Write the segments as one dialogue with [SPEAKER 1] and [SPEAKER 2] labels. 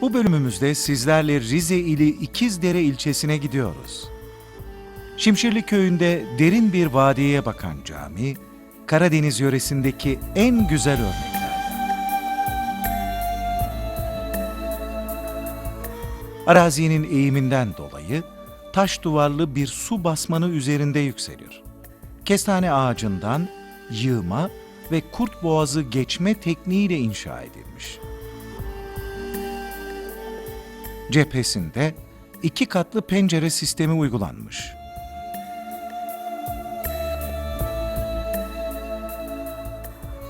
[SPEAKER 1] Bu bölümümüzde sizlerle Rize ili İkizdere ilçesine gidiyoruz. Şimşirli köyünde derin bir vadiye bakan cami, Karadeniz yöresindeki en güzel örneklerden. Arazinin eğiminden dolayı taş duvarlı bir su basmanı üzerinde yükselir. Kestane ağacından yığma ve kurt boğazı geçme tekniğiyle inşa edilmiş. Cephesinde iki katlı pencere sistemi uygulanmış.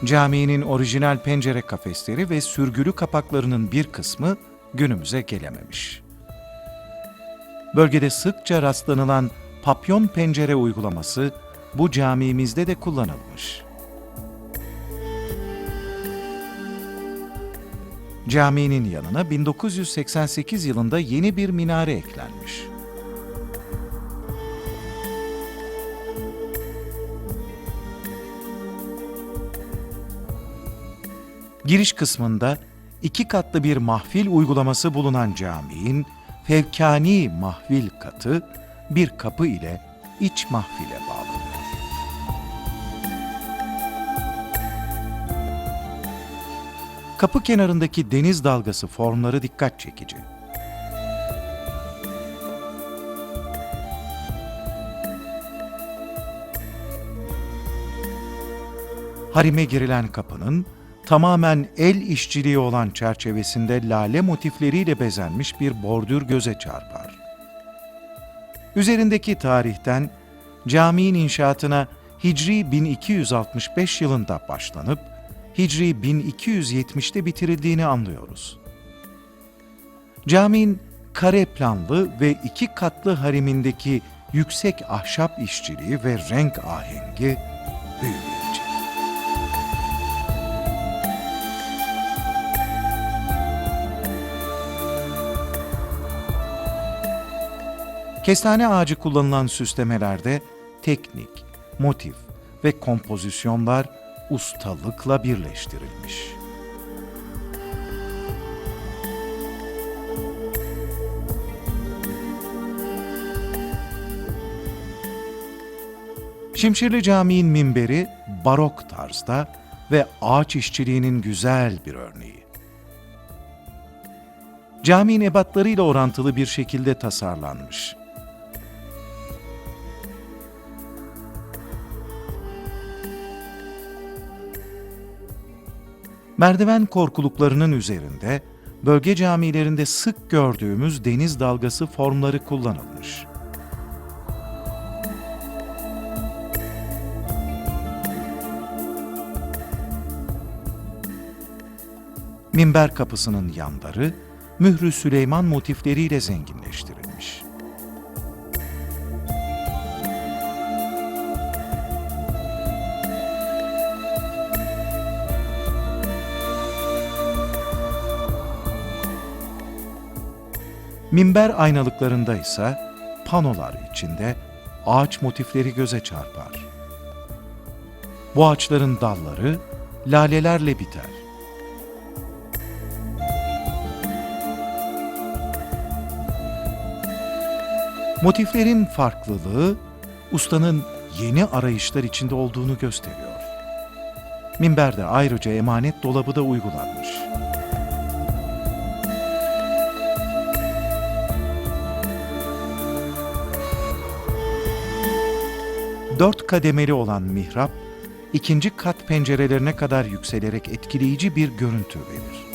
[SPEAKER 1] Caminin orijinal pencere kafesleri ve sürgülü kapaklarının bir kısmı günümüze gelememiş. Bölgede sıkça rastlanılan papyon pencere uygulaması bu camimizde de kullanılmış. Caminin yanına 1988 yılında yeni bir minare eklenmiş. Giriş kısmında iki katlı bir mahfil uygulaması bulunan caminin fevkani mahvil katı bir kapı ile iç mahfile bağlanıyor. Kapı kenarındaki deniz dalgası formları dikkat çekici. Harime girilen kapının tamamen el işçiliği olan çerçevesinde lale motifleriyle bezenmiş bir bordür göze çarpar. Üzerindeki tarihten caminin inşaatına Hicri 1265 yılında başlanıp Hicri 1270'te bitirildiğini anlıyoruz. Caminin kare planlı ve iki katlı harimindeki yüksek ahşap işçiliği ve renk ahengi büyüleyici. Kestane ağacı kullanılan süslemelerde teknik, motif ve kompozisyonlar ustalıkla birleştirilmiş. Şimşirli Camii'nin minberi barok tarzda ve ağaç işçiliğinin güzel bir örneği. Caminin ebatlarıyla orantılı bir şekilde tasarlanmış. Merdiven korkuluklarının üzerinde bölge camilerinde sık gördüğümüz deniz dalgası formları kullanılmış. Minber kapısının yanları Mührü Süleyman motifleriyle zenginleştirilmiş. Minber aynalıklarında ise panolar içinde ağaç motifleri göze çarpar. Bu ağaçların dalları lalelerle biter. Motiflerin farklılığı ustanın yeni arayışlar içinde olduğunu gösteriyor. Minberde ayrıca emanet dolabı da uygulanmış. Dört kademeli olan mihrap, ikinci kat pencerelerine kadar yükselerek etkileyici bir görüntü verir.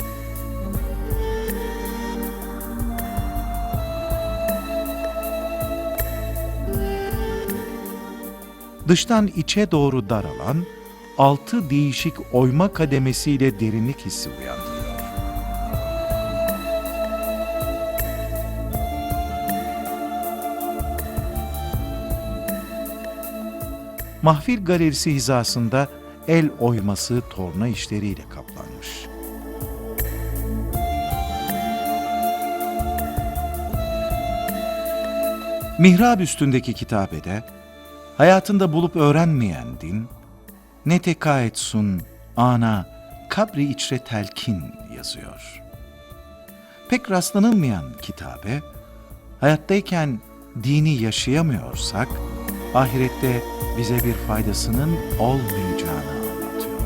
[SPEAKER 1] Dıştan içe doğru daralan, altı değişik oyma kademesiyle derinlik hissi uyandırıyor. Mahfil galerisi hizasında el oyması torna işleriyle kaplanmış. Mihrab üstündeki kitabede hayatında bulup öğrenmeyen din, ne teka etsun ana kabri içre telkin yazıyor. pek rastlanılmayan kitabe, hayattayken dini yaşayamıyorsak, ahirette bize bir faydasının olmayacağını anlatıyor.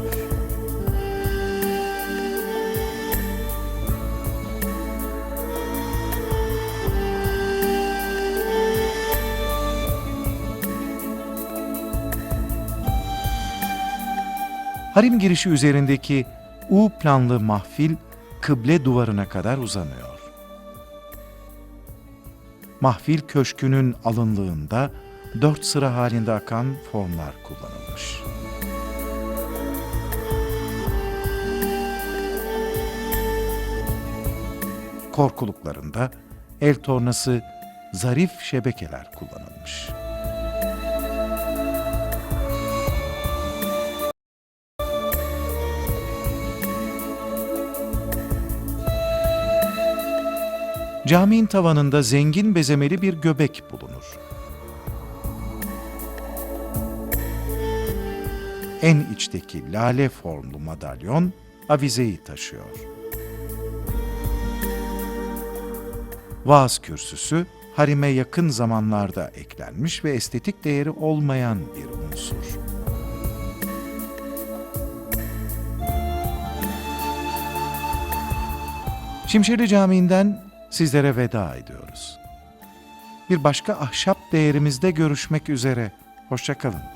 [SPEAKER 1] Harim girişi üzerindeki U planlı mahfil kıble duvarına kadar uzanıyor. Mahfil köşkünün alınlığında dört sıra halinde akan formlar kullanılmış. Korkuluklarında el tornası zarif şebekeler kullanılmış. Caminin tavanında zengin bezemeli bir göbek bulunur. En içteki lale formlu madalyon avizeyi taşıyor. Vaaz kürsüsü harime yakın zamanlarda eklenmiş ve estetik değeri olmayan bir unsur. Şimşirli Camii'nden sizlere veda ediyoruz. Bir başka ahşap değerimizde görüşmek üzere. Hoşçakalın.